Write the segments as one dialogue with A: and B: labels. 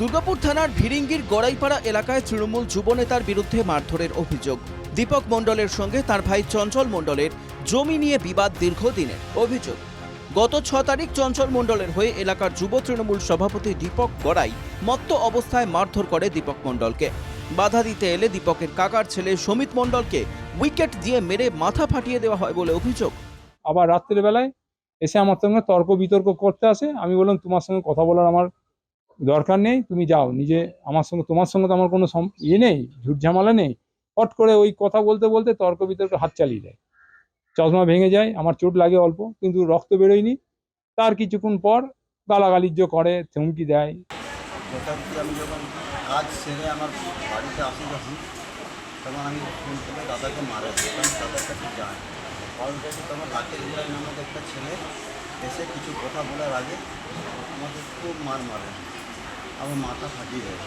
A: দুর্গাপুর থানার ভিরিঙ্গির গড়াইপাড়া এলাকায় তৃণমূল যুবনেতার বিরুদ্ধে মারধরের অভিযোগ। দীপক মণ্ডলের সঙ্গে তার ভাই চঞ্চল মণ্ডলের জমি নিয়ে বিবাদ দীর্ঘদিনের অভিযোগ। গত ছ তারিখ চঞ্চল মণ্ডলের হয়ে এলাকার যুব তৃণমূল সভাপতি দীপক গড়াই মত্ত অবস্থায় মারধর করে দীপক মণ্ডলকে। বাধা দিতে এলে দীপকের কাকার ছেলে সমিত মণ্ডলকে উইকেট দিয়ে মেরে মাথা ফাটিয়ে দেওয়া হয় বলে অভিযোগ।
B: আবার রাত্রের বেলায় এসে আমার সঙ্গে তর্ক বিতর্ক করতে আসে। আমি বললাম, তোমার সঙ্গে কথা বলার আমার দরকার নেই, তুমি যাও। নিজে আমার সঙ্গে, তোমার সঙ্গে তো আমার কোনো ইয়ে নেই ঝুট ঝামেলা নেই। হট করে ওই কথা বলতে বলতে তর্ক বিতর্ক হাত চালিয়ে দেয়। চশমা ভেঙে যায়, আমার চোট লাগে অল্প, কিন্তু রক্ত বেরোয়নি। তার কিছুক্ষণ পর গালাগালিজ্য করে হুমকি দেয়।
C: এসে কিছু কথা বলার আগে খুব মার মারে। আমার মাথা ফাটিয়ে দেয়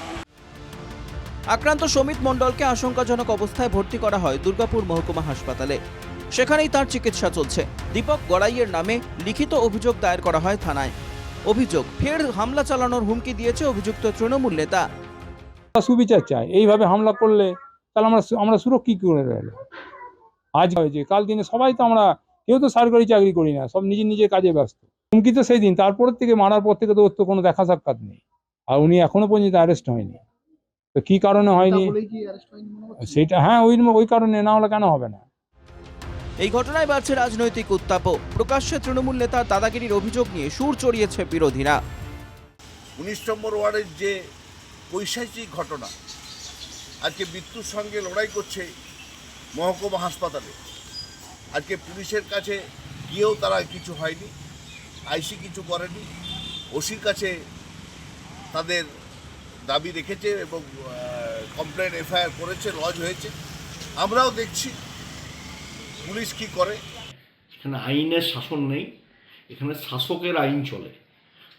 A: আক্রান্ত সমিত মণ্ডলকে আশঙ্কাজনক অবস্থায় ভর্তি করা হয় দুর্গাপুর মহকুমা হাসপাতালে। সেখানেই তার চিকিৎসা চলছে। দীপক গড়াইয়ের নামে লিখিত অভিযোগ দায়ের করা হয় থানায়। অভিযোগ ফের হামলা চালানোর হুমকি দিয়েছে অভিযুক্ত তৃণমূল নেতা।
B: সুবিচার চাই। এইভাবে হামলা করলে তাহলে আমরা আমরা সুরক্ষিত করে রইল আজ হয়েছে কাল দিনে সবাই তো আমরা কেউ তো সরকারি চাকরি করি না সব নিজের নিজের কাজে ব্যস্ত। হুমকি তো সেই দিন তারপর থেকে মারার পর থেকে তো ওর তো কোনো দেখা সাক্ষাৎ নেই। আর উনি এখনও পর্যন্ত অ্যারেস্ট হয়নি। তো কি কারণে হয়নি? সেটা হ্যাঁ ওই ওই কারণে না হলে কেন হবে না?
A: এই ঘটনায় বাড়ছে রাজনৈতিক উত্তাপও। প্রকাশ্যে তৃণমূল নেতার দাদাগিরির অভিযোগ নিয়ে সুর চড়িয়েছে বিরোধীরা।
D: উনিশ নম্বর ওয়ার্ডের যে পৈশাচিক ঘটনা আজকে মৃত্যুর সঙ্গে লড়াই করছে মহকুমা হাসপাতালে। আজকে পুলিশের কাছে গিয়েও তারা কিছু হয়নি আইসি কিছু করেনি ওসির কাছে তাদের দাবি রেখেছে এবং কমপ্লেন এফআইআর করেছে লজ হয়েছে। আমরাও দেখছি পুলিশ কি করে।
E: এখানে আইনের শাসন নেই, এখানে শাসকের আইন চলে।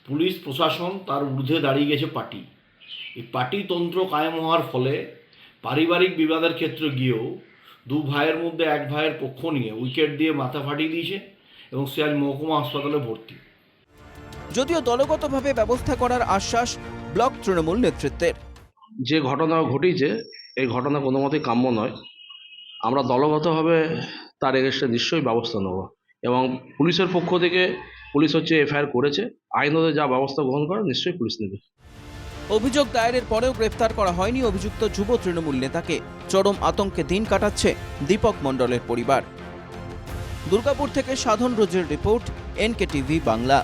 E: পুলিশ, প্রশাসন তার ঊর্ধ্বে দাঁড়িয়ে গেছে পার্টি। এই পার্টিতন্ত্র কায়েম হওয়ার ফলে পারিবারিক বিবাদের ক্ষেত্রে গিয়েও দু ভাইয়ের মধ্যে এক ভাইয়ের পক্ষ নিয়ে উইকেট দিয়ে মাথা ফাটিয়ে দিয়েছে এবং সে আজ মহকুমা হাসপাতালে ভর্তি।
A: যদিও দলগতভাবে ব্যবস্থা করার আশ্বাস ব্লক তৃণমূল নেতৃত্বের।
F: যে ঘটনা ঘটিয়েছে এই ঘটনা কোনো মতেই কাম্য নয়। আমরা দলগতভাবে তার এগেস্টে নিশ্চয়ই ব্যবস্থা নেব এবং পুলিশের পক্ষ থেকে পুলিশ হচ্ছে এফআইআর করেছে। আইনত যা ব্যবস্থা গ্রহণ করে নিশ্চয়ই পুলিশ নেবে।
A: অভিযোগ দায়েরের পরেও গ্রেফতার করা হয়নি অভিযুক্ত যুব তৃণমূল নেতাকে। চরম আতঙ্কে দিন কাটাচ্ছে দীপক মণ্ডলের পরিবার। দুর্গাপুর থেকে সাধন রোজের রিপোর্ট এনকে টিভি বাংলা।